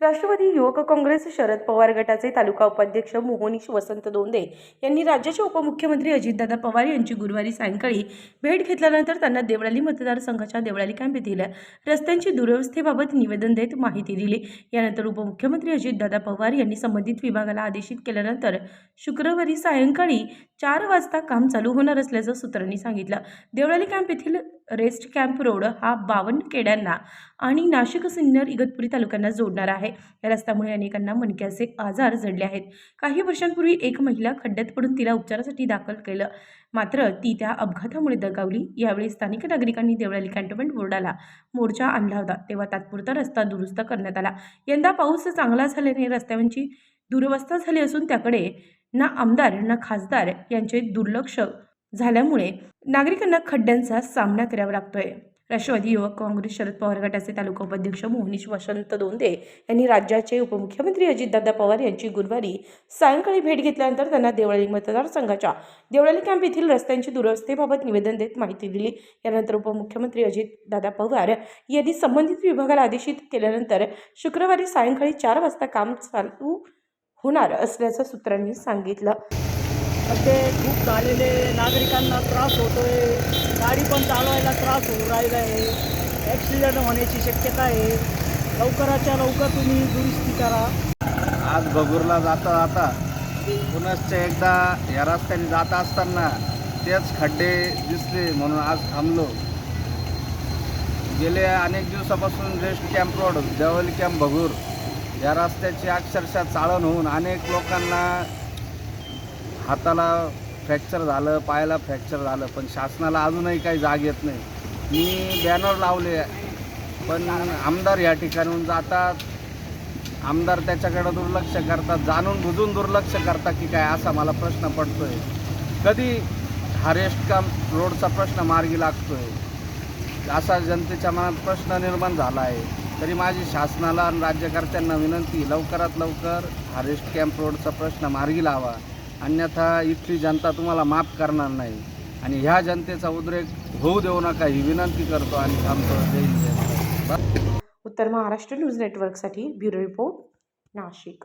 राष्ट्रवादी युवक काँग्रेस शरद पवार गटाचे तालुका उपाध्यक्ष मोहनीश वसंत दोंदे यांनी राज्याचे उपमुख्यमंत्री अजितदादा पवार यांची गुरुवारी सायंकाळी भेट घेतल्यानंतर त्यांना देवळाली मतदारसंघाच्या देवळाली कॅम्प येथील रस्त्यांची दुरवस्थेबाबत निवेदन देत माहिती दिली. यानंतर उपमुख्यमंत्री अजितदादा पवार यांनी संबंधित विभागाला आदेशित केल्यानंतर शुक्रवारी सायंकाळी चार वाजता काम चालू होणार असल्याचं सूत्रांनी सांगितलं. देवळाली कॅम्प येथील रेस्ट कॅम्प रोड हा बावन्न खेड्यांना आणि नाशिक सिन्नर इगतपुरी तालुक्यांना जोडणार आहे. या रस्त्यामुळे अनेकांना मणक्याचे आजार जडले आहेत. काही वर्षांपूर्वी एक महिला खड्ड्यात पडून तिला उपचारासाठी दाखल केलं. मात्र ती त्या अपघातामुळे दगावली. यावेळी स्थानिक नागरिकांनी देवळाली कॅन्टोन्मेंट बोर्डाला मोर्चा आणला होता. तेव्हा तात्पुरता रस्ता दुरुस्त करण्यात आला. यंदा पाऊस चांगला झाल्याने रस्त्यांची दुरवस्था झाली असून त्याकडे ना आमदार ना खासदार यांचे दुर्लक्ष झाल्यामुळे नागरिकांना खड्ड्यांचा सामना करावा लागतोय. राष्ट्रवादी युवक काँग्रेस शरद पवार गटाचे तालुका उपाध्यक्ष मोहनीश वसंत दोंदे यांनी राज्याचे उपमुख्यमंत्री अजितदादा पवार यांची गुरुवारी सायंकाळी भेट घेतल्यानंतर त्यांना देवळाली मतदारसंघाच्या देवळाली कॅम्प येथील रस्त्यांची दुरवस्थेबाबत निवेदन देत माहिती दिली. यानंतर उपमुख्यमंत्री अजितदादा पवार यांनी संबंधित विभागाला आदेशित केल्यानंतर शुक्रवारी सायंकाळी चार वाजता काम चालू होणार असल्याचं सूत्रांनी सांगितलं. ते खूप झालेले नागरिकांना त्रास होतो आहे गाडी पण चालवायला त्रास होऊ राहिला आहे. ॲक्सिडेंट होण्याची शक्यता आहे. लवकराच्या लवकर तुम्ही दुरुस्ती करा. आज बगूरला जाता जाता पुनश्च एकदा या रस्त्याने जात असताना तेच खड्डे दिसले म्हणून आज थांबलो. गेले अनेक दिवसापासून rest camp road Deolali camp Baghur या रस्त्याची अक्षरशः चाळण होऊन अनेक लोकांना हाताला फ्रॅक्चर झालं पायाला फ्रॅक्चर झालं पण शासनाला अजूनही काही जाग येत नाही. मी बॅनर लावले पण आमदार या ठिकाणून जातात. आमदार त्याच्याकडं दुर्लक्ष करतात जाणून बुजून दुर्लक्ष करतात की काय असा मला प्रश्न पडतो आहे कधी हा रेस्ट काम रोडचा प्रश्न मार्गी लागतो आहे असा जनतेच्या मनात प्रश्न निर्माण झाला आहे तरी माझी शासनाला आणि राज्यकर्त्यांना विनंती लवकरात लवकर हा रेस्ट कॅम्प रोडचा प्रश्न मार्गी लावा. अन्यथा इथली जनता तुम्हाला माफ करणार नाही. आणि ह्या जनतेचा उद्रेक होऊ देऊ नका ही विनंती करतो आणि थांबतो. जय हिंद. उत्तर महाराष्ट्र न्यूज नेटवर्कसाठी ब्युरो रिपोर्ट नाशिक.